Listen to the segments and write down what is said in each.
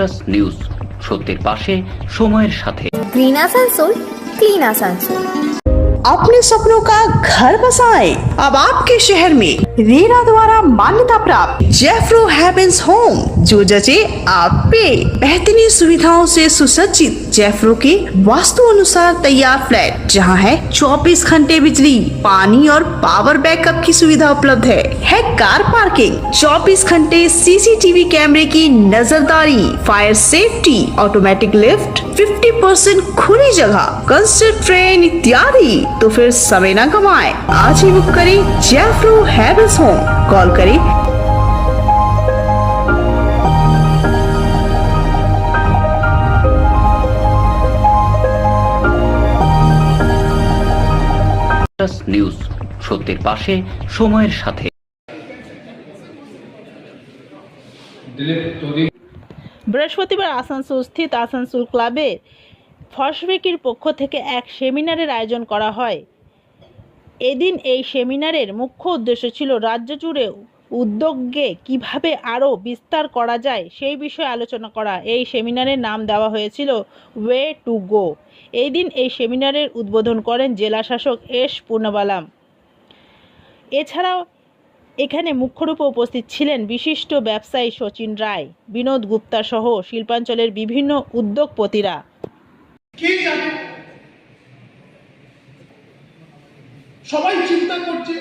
Plus news সত্যের পাশে সময়ের সাথে ग्रीन आसनसोल क्लीन आसनसोल अपने सपनों का घर बसाएं अब आपके शहर में रेरा द्वारा मान्यता प्राप्त जेफ्रो हैवेंस होम जो जचे आप। पे बेहतरीन सुविधाओं से सुसज्जित जेफ्रो के वास्तु अनुसार तैयार फ्लैट, जहाँ है 24 घंटे बिजली, पानी और पावर बैकअप की सुविधा उपलब्ध है। है कार पार्किंग 24 घंटे सीसीटीवी कैमरे की नजरदारी, फायर सेफ्टी ऑटोमेटिक लिफ्ट 50% खुली जगह कंस्ट्रक्ट ट्रेन इत्यादि। तो फिर समय न कमाए। आज ही बुक करें जैफ्रो हैवेल्स होम। कॉल करें সত্যের পাশে সময়ের সাথে। বৃহস্পতিবার আসানসোল স্থিত আসানসোল ক্লাবের ফসবেকির পক্ষ থেকে এক সেমিনারের আয়োজন করা হয়। এদিন এই সেমিনারের মুখ্য উদ্দেশ্য ছিল রাজ্য জুড়ে উদ্যোগে কীভাবে আরও বিস্তার করা যায় সেই বিষয়ে আলোচনা করা। এই সেমিনারের নাম দেওয়া হয়েছিল ওয়ে টু গো। এই দিন এই সেমিনারের উদ্বোধন করেন জেলা শাসক এস পূর্ণবালাম। এছাড়াও এখানে মুখ্যরূপে উপস্থিত ছিলেন বিশিষ্ট ব্যবসায়ী শচীন রায়, বিনোদ গুপ্তা সহ শিল্পাঞ্চলের বিভিন্ন উদ্যোগপতিরা। সবাই চিন্তা করছে,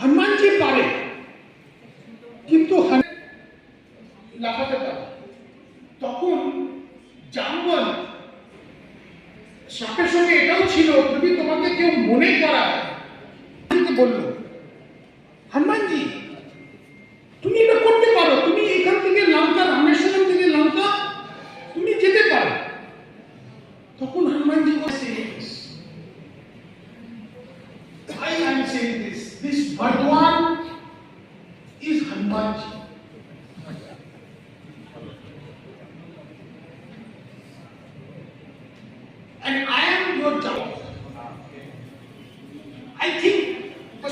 হনুমানজি পারে, কিন্তু তখন জানবন সাপের সঙ্গে এটাও ছিল, যদি তোমাকে কেউ মনে করায় বলল, হনুমানজি, তুমি এটা করতে পারো তুমি এখান থেকে লঙ্কা, রামেশ্বরম থেকে লঙ্কা, তুমি যেতে পারো তখন হনুমানজি বলছে, I am saying this? This Bhagwan is Hanumanji.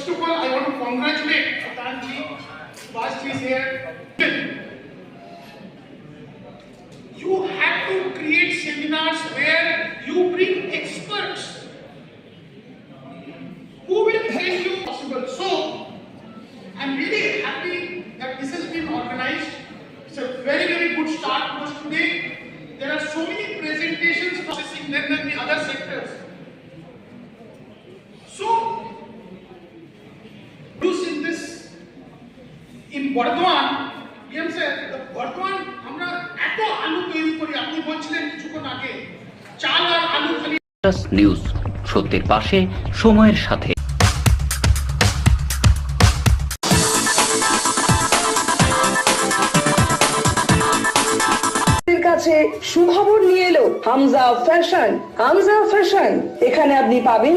First of all, I want to congratulate Atanji, Subhashji is here. You have to create seminars where you bring experts who will help you possible. So, I'm really happy that this has been organized. It's a very, very good start us today. There are so many presentations processing than the other sectors. In Bardwan, PM said, the আমরা এত আলু তৈরি করি আপনি বলছিলেন কিছুক্ষণ আগে চাল আর আলু খালি নিউজ সত্যের পাশে সময়ের সাথে। কাছে সুখবর নিয়ে এলো হামজা ফ্যাশন হামজা ফ্যাশন। এখানে আপনি পাবেন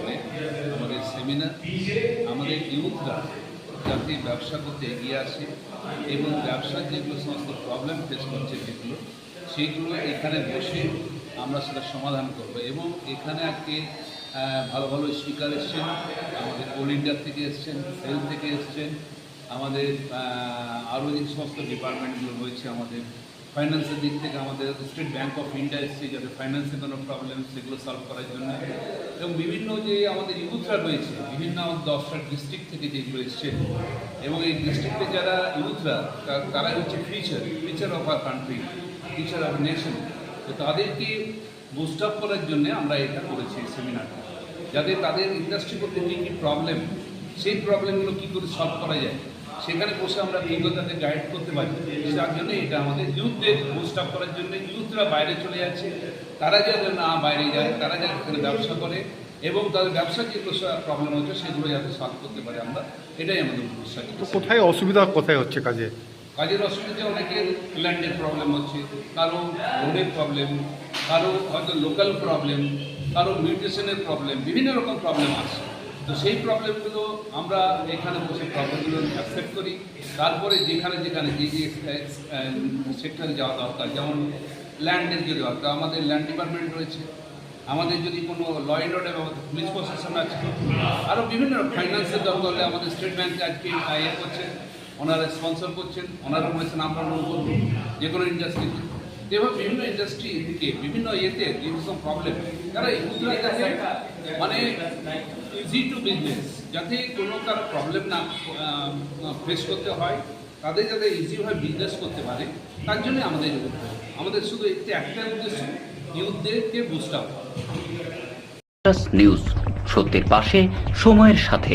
করার জন্য আমাদের ইউথরা যাতে ব্যবসা করতে এগিয়ে আসে এবং ব্যবসার যেগুলো সমস্ত প্রবলেম ফেস করছে যেগুলো সেইগুলো এখানে বসে আমরা সেটা সমাধান করব। এবং এখানে আজকে ভালো ভালো স্পিকার এসছেন, আমাদের অল ইন্ডিয়া থেকে এসছেন সেল থেকে এসছেন, আমাদের আরও যে সমস্ত ডিপার্টমেন্টগুলো রয়েছে আমাদের ফাইন্যান্সের দিক থেকে আমাদের স্টেট ব্যাঙ্ক অফ ইন্ডিয়া এসছে, যাতে ফাইন্যান্সের কোনো প্রবলেম সেগুলো সলভ করার জন্য। এবং বিভিন্ন যে আমাদের ইউথরা রয়েছে, বিভিন্ন আমাদের দশটা ডিস্ট্রিক্ট থেকে যেগুলো এসছে, এবং এই ডিস্ট্রিক্টে যারা ইউথরা তারাই হচ্ছে future future of our country future of nation তো তাদেরকে বুস্ট আপ করার জন্য আমরা এটা করেছি সেমিনারটা যাতে তাদের ইন্ডাস্ট্রি করতে কী কী প্রবলেম সেই প্রবলেমগুলো কী করে সলভ করা যায় সেখানে বসে আমরা বিজ্ঞ তাদের গাইড করতে পারি। তার জন্য এটা আমাদের ইউথদের বুস্ট আপ করার জন্য ইউথরা বাইরে চলে যাচ্ছে। তারা যাতে না বাইরে যায় তারা যাতে এখানে ব্যবসা করে এবং তাদের ব্যবসার যেগুলো প্রবলেম হচ্ছে সেগুলো যাতে সলভ করতে পারে আমরা। এটাই আমাদের উদ্দেশ্য। তো কোথায় অসুবিধা কোথায় হচ্ছে কাজে? কাজের অসুবিধে অনেকের ল্যান্ডের প্রবলেম হচ্ছে কারও রোডের প্রবলেম কারও হয়তো লোকাল প্রবলেম কারও মিউটেশনের প্রবলেম বিভিন্ন রকম প্রবলেম আছে। তো সেই প্রবলেমগুলো আমরা এখানে বসে প্রবলেমগুলো অ্যাকসেপ্ট করি। তারপরে যেখানে যেখানে যে যে সেক্টরে যাওয়া দরকার, যেমন ল্যান্ডের যদি দরকার, আমাদের ল্যান্ড ডিপার্টমেন্ট রয়েছে। আমাদের যদি কোনো ল অ্যান্ড অর্ডার ব্যবস্থা পুলিশ প্রশাসন আছে। আরও বিভিন্ন ফাইন্যান্সের দরকার হলে আমাদের স্টেট ব্যাংক আজকে ইয়ে করছেন ওনারা স্পন্সর করছেন, ওনারা বলেছেন আমরা লোন করব যে কোনো ইন্ডাস্ট্রিতে এবার বিভিন্ন ইন্ডাস্ট্রি থেকে বিভিন্ন ইয়েতে বিভিন্ন প্রবলেম তারা ইউথরা যাতে মানে ইজি টু বিজনেস যাতে কোনো কারও প্রবলেম না ফেস করতে হয়, তাদের যাতে ইজিভাবে বিজনেস করতে পারে, তার জন্য আমাদের আমাদের শুধু একটি একটা উদ্দেশ্য ইউথদেরকে বুস্ট আপ নিউজ সত্যের পাশে, সময়ের সাথে।